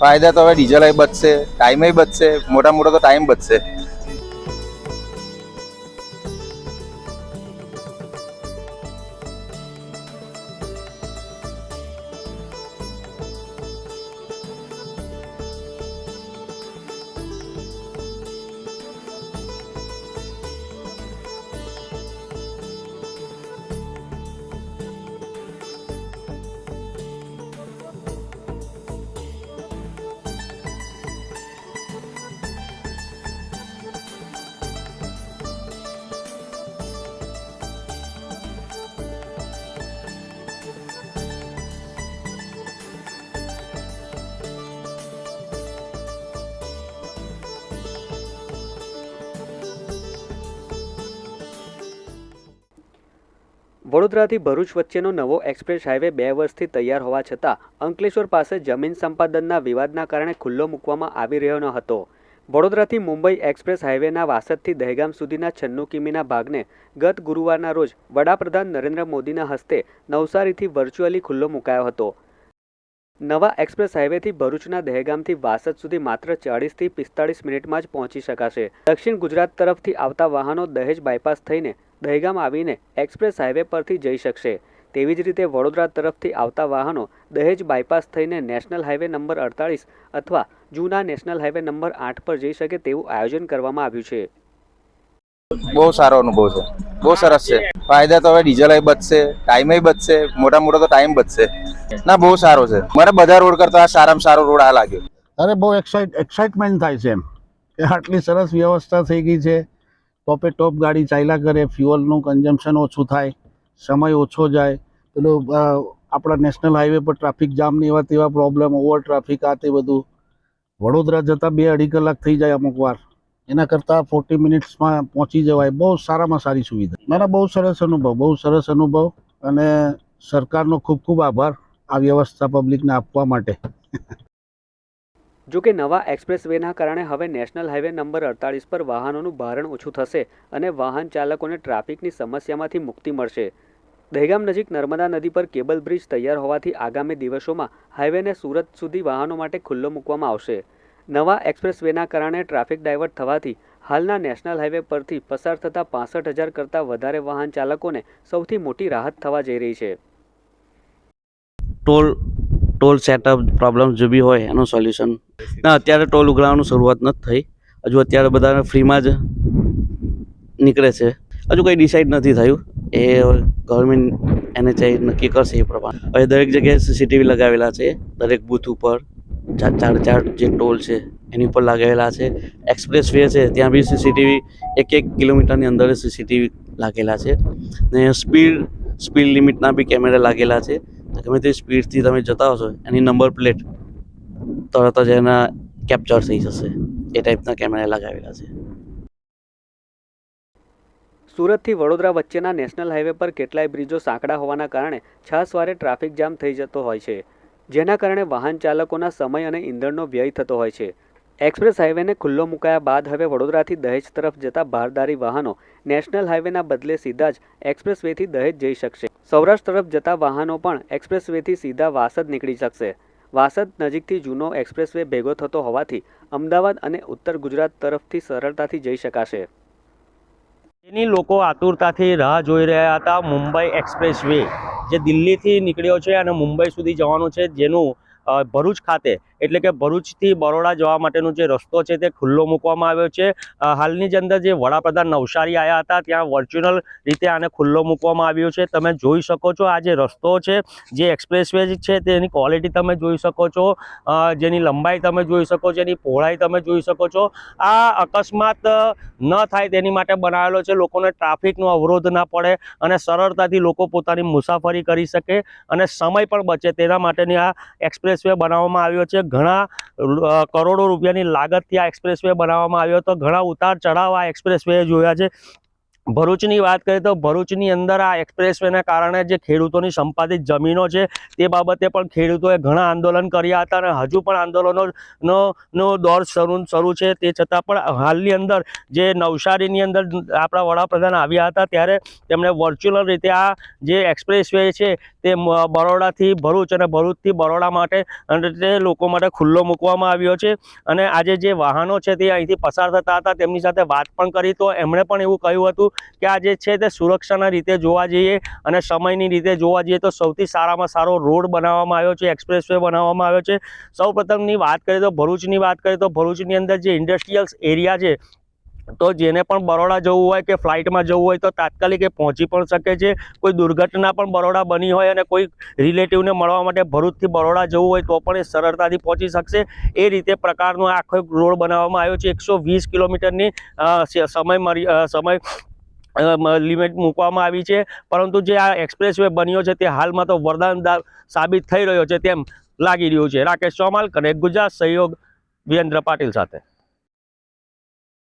ફાયદા તો હવે ડીઝલ બચશે ટાઈમે બચશે મોટા મોટો તો ટાઈમ બચશે. વડોદરાથી ભરૂચ વચ્ચેનો નવો એક્સપ્રેસ હાઈવે બે વર્ષથી તૈયાર હોવા છતાં અંકલેશ્વર પાસે જમીન સંપાદનના વિવાદના કારણે ખુલ્લો મૂકવામાં આવી રહ્યો ન હતો. વડોદરાથી મુંબઈ એક્સપ્રેસ હાઈવેના વાસદથી દહેગામ સુધીના છન્નું કિમીના ભાગને ગત ગુરુવારના રોજ વડાપ્રધાન નરેન્દ્ર મોદીના હસ્તે નવસારીથી વર્ચ્યુઅલી ખુલ્લો મુકાયો હતો. નવા એક્સપ્રેસ હાઈવેથી ભરૂચના દહેગામથી વાસદ સુધી માત્ર ચાળીસથી પિસ્તાળીસ મિનિટમાં જ પહોંચી શકાશે. દક્ષિણ ગુજરાત તરફથી આવતા વાહનો દહેજ બાયપાસ થઈને દહેગામ આવીને એક્સપ્રેસ હાઈવે પરથી જઈ શકશે. તેવી જ રીતે વડોદરા તરફથી આવતા વાહનો દહેજ બાયપાસ થઈને નેશનલ હાઈવે નંબર અડતાળીસ અથવા જૂના નેશનલ હાઈવે નંબર આઠ પર જઈ શકે તેવું આયોજન કરવામાં આવ્યું છે. બહુ સારો અનુભવ છે. બહુ સરસ છે. ફાયદા તો હવે ડીઝલ બચશે ટાઈમે બચશે મોટા મોટો તો ટાઈમ બચશે. ના બહુ સારો છે. મને બધા રોડ કરતા સારામાં સારો રોડ આ લાગ્યો. અરે બહુ એક્સાઇટમેન્ટ થાય છે એમ. કે આટલી સરસ વ્યવસ્થા થઈ ગઈ છે. ટોપે ટોપ ગાડી ચાલ્યા કરે ફ્યુઅલનું કન્ઝમ્પશન ઓછું થાય, સમય ઓછો જાય, પેલું આપણા નેશનલ હાઈવે પર ટ્રાફિક જામની એવા તેવા પ્રોબ્લેમ ઓવર ટ્રાફિક આ તે બધું. વડોદરા જતાં બે અઢી કલાક થઈ જાય અમુક વાર. એના કરતાં ફોર્ટી મિનિટ્સમાં પહોંચી જવાય. બહુ સારામાં સારી સુવિધા. મારા બહુ સરસ અનુભવ, બહુ સરસ અનુભવ અને સરકારનો ખૂબ ખૂબ આભાર આ વ્યવસ્થા પબ્લિકને આપવા માટે. જો કે નવા એક્સપ્રેસ વેના કારણે હવે નેશનલ હાઈવે નંબર અડતાળીસ પર વાહનોનું ભારણ ઓછું થશે અને વાહન ચાલકોને ટ્રાફિકની સમસ્યામાંથી મુક્તિ મળશે. દહેગામ નજીક નર્મદા નદી પર કેબલ બ્રિજ તૈયાર હોવાથી આગામી દિવસોમાં હાઈવેને સુરત સુધી વાહનો માટે ખુલ્લો મૂકવામાં આવશે. નવા એક્સપ્રેસ વેના કારણે ટ્રાફિક ડાયવર્ટ થવાથી હાલના નેશનલ હાઈવે પરથી પસાર થતા પાસઠ હજાર કરતાં વધારે વાહન ચાલકોને સૌથી મોટી રાહત થવા જઈ રહી છે. ટોલ ટોલ સેટઅપ પ્રોબ્લેમ જે બી હોય એનું સોલ્યુશન ના, અત્યારે ટોલ ઉઘરાવાનું શરૂઆત નથી થઈ. હજુ અત્યારે બધા ફ્રીમાં જ નીકળે છે. હજુ કંઈ ડિસાઇડ નથી થયું. એ ગવર્મેન્ટ એનએચઆઈ નક્કી કરશે એ પ્રમાણે. હવે દરેક જગ્યાએ સીસીટીવી લગાવેલા છે. દરેક બૂથ ઉપર ચાર ચાર ચાર જે ટોલ છે, એની ઉપર લગાવેલા છે. એક્સપ્રેસ વે છે. ત્યાં બી સીસીટીવી એક એક કિલોમીટરની અંદર સીસીટીવી લાગેલા છે. ને સ્પીડ સ્પીડ લિમિટના બી કેમેરા લાગેલા છે. ગમે તે સ્પીડથી તમે જતા હશો, એની નંબર પ્લેટ તરત જ એના કેપ્ચર થઈ જશે. એ ટાઈપના કેમેરા લગાવેલા છે. સુરતથી વડોદરા વચ્ચેના નેશનલ હાઈવે પર કેટલાય બ્રિજો સાંકડા હોવાના કારણે છાસવારે ટ્રાફિક જામ થઈ જતો હોય છે. જેના કારણે વાહન ચાલકોના સમય અને ઈંધણનો વ્યય થતો હોય છે. એક્સપ્રેસ હાઈવેને ખુલ્લો મુકાયા બાદ હવે વડોદરાથી દહેજ તરફ જતા ભારદારી વાહનો નેશનલ હાઈવેના બદલે સીધા જ એક્સપ્રેસ વેથી દહેજ જઈ શકશે. સૌરાષ્ટ્ર તરફ જતા વાહનો પણ એક્સપ્રેસ વેથી સીધા વાસદ નીકળી શકશે. વાસદ નજીકથી જૂનો એક્સપ્રેસવે ભેગો થતો હોવાથી અમદાવાદ અને ઉત્તર ગુજરાત તરફથી સરળતાથી જઈ શકાશે. એની લોકો આતુરતાથી રાહ જોઈ રહ્યા હતા મુંબઈ એક્સપ્રેસ વે જે દિલ્હીથી નીકળ્યો છે અને મુંબઈ સુધી જવાનું છે જેનું ભરૂચ ખાતે એટલે કે ભરૂચથી બરોડા જવા માટેનો જે રસ્તો છે તે ખુલ્લો મૂકવામાં આવ્યો છે. હાલની જ અંદર જે વડાપ્રધાન નવસારી આવ્યા હતા, ત્યાં વર્ચ્યુઅલ રીતે આને ખુલ્લો મૂકવામાં આવ્યો છે. તમે જોઈ શકો છો આ જે રસ્તો છે, જે એક્સપ્રેસ છે તેની ક્વોલિટી તમે જોઈ શકો છો. જેની લંબાઈ તમે જોઈ શકો છો એની પહોળાઈ તમે જોઈ શકો છો. આ અકસ્માત ન થાય તેની માટે બનાવેલો છે. લોકોને ટ્રાફિકનો અવરોધ ના પડે અને સરળતાથી લોકો પોતાની મુસાફરી કરી શકે અને સમય પણ બચે તેના માટેની આ એક્સપ્રેસ બનાવવામાં આવ્યો છે. ઘણા કરોડો રૂપિયાની લાગતથી આ એક્સપ્રેસ વે બનાવવામાં આવ્યો હતો. ઘણા ઉતાર ચઢાવ આ એક્સપ્રેસ વે જોયા છે. ભરૂચની વાત કરીએ તો ભરૂચની અંદર આ એક્સપ્રેસવેના કારણે જે ખેડૂતોની સંપાદિત જમીનો છે, તે બાબતે પણ ખેડૂતોએ ઘણા આંદોલન કર્યા હતા અને હજુ પણ આંદોલનોનો નો દોર શરૂ શરૂ છે. તે છતાં પણ હાલની અંદર જે નવસારીની અંદર આપણા વડાપ્રધાન આવ્યા હતા, ત્યારે તેમણે વર્ચ્યુઅલ રીતે આ જે એક્સપ્રેસવે છે, તે બરોડાથી ભરૂચ અને ભરૂચથી બરોડા માટે અને તે લોકો માટે ખુલ્લો મૂકવામાં આવ્યો છે. અને આજે જે વાહનો છે, તે અહીંથી પસાર થતા હતા. તેમની સાથે વાત પણ કરી તો એમણે પણ એવું કહ્યું હતું કે આ જે છે તે સુરક્ષાના રીતે જોવા જઈએ અને સમયની રીતે જોવા જઈએ તો સૌથી સારામાં સારો રોડ બનાવવામાં આવ્યો છે, એક્સપ્રેસવે બનાવવામાં આવ્યો છે. સૌપ્રથમની વાત કરીએ તો ભરૂચની વાત કરીએ તો ભરૂચની અંદર જે ઇન્ડસ્ટ્રીયલ એરિયા છે, તો જેને પણ બરોડા જવું હોય કે ફ્લાઇટમાં જવું હોય તો તાત્કાલિક એ પહોંચી પણ શકે છે. કોઈ દુર્ઘટના પણ બરોડા બની હોય અને કોઈ રિલેટિવને મળવા માટે ભરૂચથી બરોડા જવું હોય તો પણ એ સરળતાથી પહોંચી શકશે. એ રીતે પ્રકારનો આખો રોડ બનાવવામાં આવ્યો છે. એકસો વીસ કિલોમીટરની સમય સમય લિમિટ મૂકવામાં આવી છે. પરંતુ જે આ એક્સપ્રેસવે બન્યો છે તે હાલમાં તો વરદાનદાર સાબિત થઈ રહ્યો છે તેમ લાગી રહ્યું છે. રાકેશ ચોમાલ, કનેક્ટ ગુજરાત, સહયોગ, વિરેન્દ્ર પાટીલ સાથે.